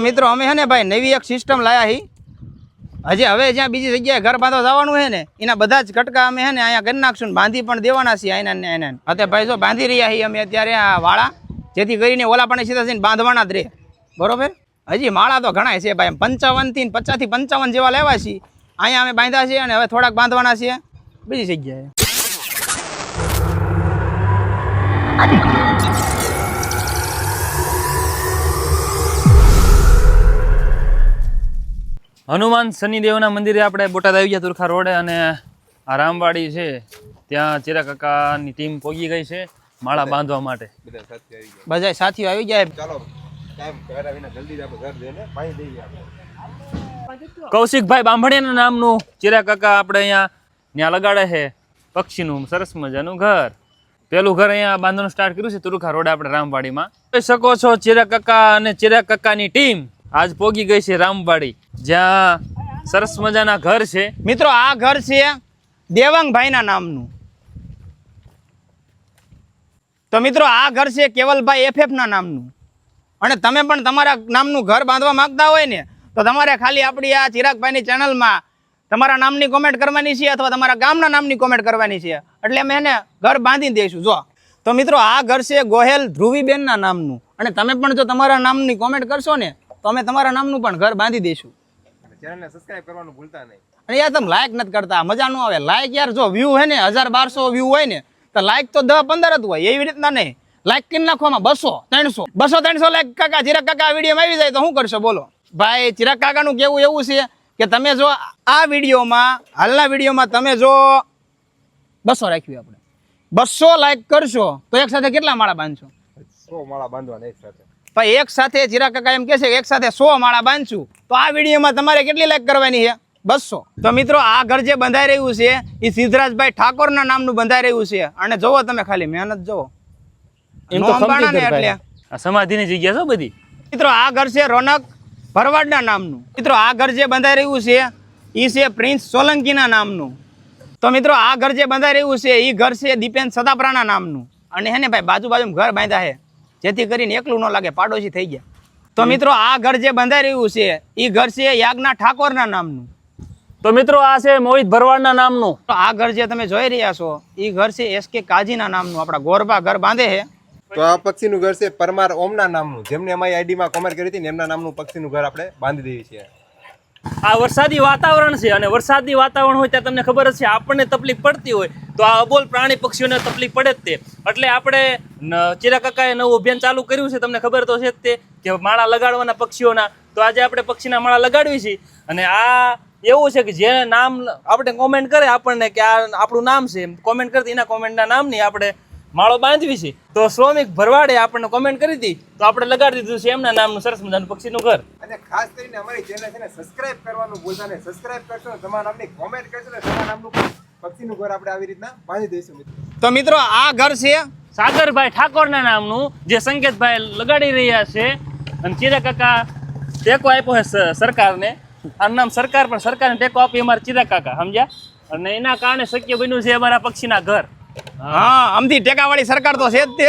મિત્રો, અમે છે ને ભાઈ નવી એક સિસ્ટમ લાયા હી. હજી હવે જ્યાં બીજી જગ્યાએ ઘર બાંધવા જવાનું છે ને, એના બધા જ કટકા અમે છે ને અહીંયા કરી નાખશું બાંધી પણ દેવાના છીએ આના ને એના અત્યારે ભાઈ જો બાંધી રહ્યા છીએ અમે અત્યારે આ વાળા, જેથી કરીને ઓલા પણ સીધા થઈને બાંધવાના જ રહે. બરોબર? હજી માળા તો ઘણા છે ભાઈ પંચાવનથી પચાસથી પંચાવન જેવા લેવા છીએ. અહીંયા અમે બાંધ્યા છીએ અને હવે થોડાક બાંધવાના છીએ. બીજી જગ્યાએ. હનુમાન શનિદેવના મંદિરે આપણે બોટાદ આવી ગયા તુરખા રોડે અને આ રામવાડી છે ત્યાં ચેરા કાકાની ટીમ પોગી ગઈ છે માળા બાંધવા માટે. બધા સાથીઓ આવી ગયા ચાલો ટાઈમ કરાવીને જલ્દી જ આપણે ઘર જઈને પાણી દઈએ આપણે. કૌશિકભાઈ બાંભણિયાના નામનું ચિરા કાકા આપણે અહીંયા ત્યાં લગાડે છે પક્ષીનું સરસ મજાનું ઘર. પેલું ઘર અહીંયા બાંધવાનું સ્ટાર્ટ કર્યું છે તુરુખા રોડે આપણે રામવાડીમાં. જોઈ શકો છો ચિરા કાકા અને ચિરા કાકાની ટીમ આજ પોગી ગઈ છે રામવાડી. જ્યાં સરસ મજાના ઘર છે. મિત્રો, આ ઘર છે દેવાંગભાઈના નામનું. તો મિત્રો, આ ઘર છે કેવલભાઈ એફએફના નામનું. અને તમે પણ તમારા નામનું ઘર બાંધવા માંગતા હોય ને, તો તમારે ખાલી આપણી આ ચિરાગભાઈની ચેનલમાં તમારા નામની કોમેન્ટ કરવાની છે અથવા તમારા ગામના નામની કોમેન્ટ કરવાની છે. એટલે અમે એને ઘર બાંધી દઈશું. જો. તો મિત્રો, આ ઘર છે ગોહેલ ધ્રુવીબેનના નામનું. અને તમે પણ જો તમારા નામની કોમેન્ટ કરશો ને, તો અમે તમારા નામનું પણ ઘર બાંધી દઈશું. ચેનલને સબસ્ક્રાઇબ કરવાનું ભૂલતા નહીં. અને યાર તમે લાઈક નથી કરતા મજા ન આવે. લાઈક યાર જો વ્યૂ હે ને હજાર બારસો વ્યૂ હોય ને તો લાઈક તો દસ પંદર જ હોય એવી રીતના નહીં. લાઈક કરી નાખવામાં બસો ત્રણસો. બસો ત્રણસો લાઈક કાકા ચિરાગ કાકા આ વિડીયોમાં આવી જાય તો શું કરશો? બોલો. ભાઈ ચિરાગ કાકાનું કેવું એવું છે કે તમે જો આ વિડીયોમાં હાલના વિડીયોમાં તમે જો બસો રાખ્યું આપણે. બસો લાઈક કરશો તો એક સાથે કેટલા માળા બાંધશો? સો માળા બાંધવાના એક સાથે. ભાઈ એક સાથે જીરા કાકા એમ કે છે એક સાથે સો માળા બાંધશું તો આ વિડીયોમાં તમારે કેટલી લાઈક કરવાની છે? બસો. તો મિત્રો આ ઘર જે બંધાઈ રહ્યું છે એ સિદ્ધરાજભાઈ ઠાકોરના નામનું બંધાઈ રહ્યું છે. અને જોવો તમે ખાલી મહેનત જોવો એટલે. સમાધિની જગ્યા છો બધી? મિત્રો આ ઘર છે રોનક ભરવાડના નામનું. મિત્રો આ ઘર જે બંધાઈ રહ્યું છે એ છે પ્રિન્સ સોલંકીના નામનું. તો મિત્રો આ ઘર જે બંધાઈ રહ્યું છે એ ઘર છે દીપેન સદાપરાના નામનું. અને હે ને ભાઈ બાજુ બાજુ ઘર બાંધ્યા છે. જેથી કરીને એકલું ન લાગે પાડોશી થઈ ગયા. તો મિત્રો આ ઘર જે બંધાઈ રહ્યું છે એ ઘર છે યાજ્ઞા ઠાકોરના નામનું. તો મિત્રો આ છે મોહિત ભરવાડના નામનું. તો આ ઘર જે તમે જોઈ રહ્યા છો એ ઘર છે એસ કે કાજીના નામનું આપણા ગોરબા ઘર બાંધે છે. તો આ પક્ષીનું ઘર છે પરમાર ઓમના નામનું જેમને અમારી આઈડીમાં કોમેન્ટ કરી હતી ને એમના નામનું પક્ષીનું ઘર આપણે બાંધી દઈએ છીએ આ વરસાદી વાતાવરણ છે અને વરસાદી વાતાવરણ હોય ત્યાં તમને ખબર જ છે આપણને તકલીફ પડતી હોય તો આ અબોલ પ્રાણી પક્ષીઓને તકલીફ પડે જ તે. એટલે આપણે ચિરા કાકાએ નવું અભિયાન ચાલુ કર્યું છે તમને ખબર તો છે જ તે કે માળા લગાડવાના પક્ષીઓના. તો આજે આપણે પક્ષીના માળા લગાડવી છે. અને આ એવું છે કે જે નામ આપણે કોમેન્ટ કરે આપણને કે આ આપણું નામ છે કોમેન્ટ કરતી એના કોમેન્ટના નામની આપણે માળો બાંધવી છે. તો શ્રોમિક ભરવાડે આપણને કોમેન્ટ કરી હતી તો આપણે લગાડી દીધું છે એમના નામનું સરસ મજાનું પક્ષીનું ઘર. અને ખાસ કરીને અમારી ચેનલ છે ને સબસ્ક્રાઇબ કરવાનું ભૂલતા નહીં. સબસ્ક્રાઇબ કરશો તમારા નામની કોમેન્ટ કરશો ને તમારા નામનું પક્ષીનું ઘર આપણે આવી રીતના બાંધી દઈશું મિત્રો. તો મિત્રો આ ઘર છે સાગરભાઈ ઠાકોરના નામનું જે સંકેતભાઈ લગાડી રહ્યા છે. અને ચિરા કાકા ટેકો આપ્યો છે સરકારને. આનું નામ સરકાર, પણ સરકારને ટેકો આપી અમારા ચિરા કાકા, સમજ્યા? અને એના કારણે શક્ય બન્યું છે અમારા પક્ષીના ઘર. હા, આમથી ટેકાવાળી સરકાર તો છે જ તે.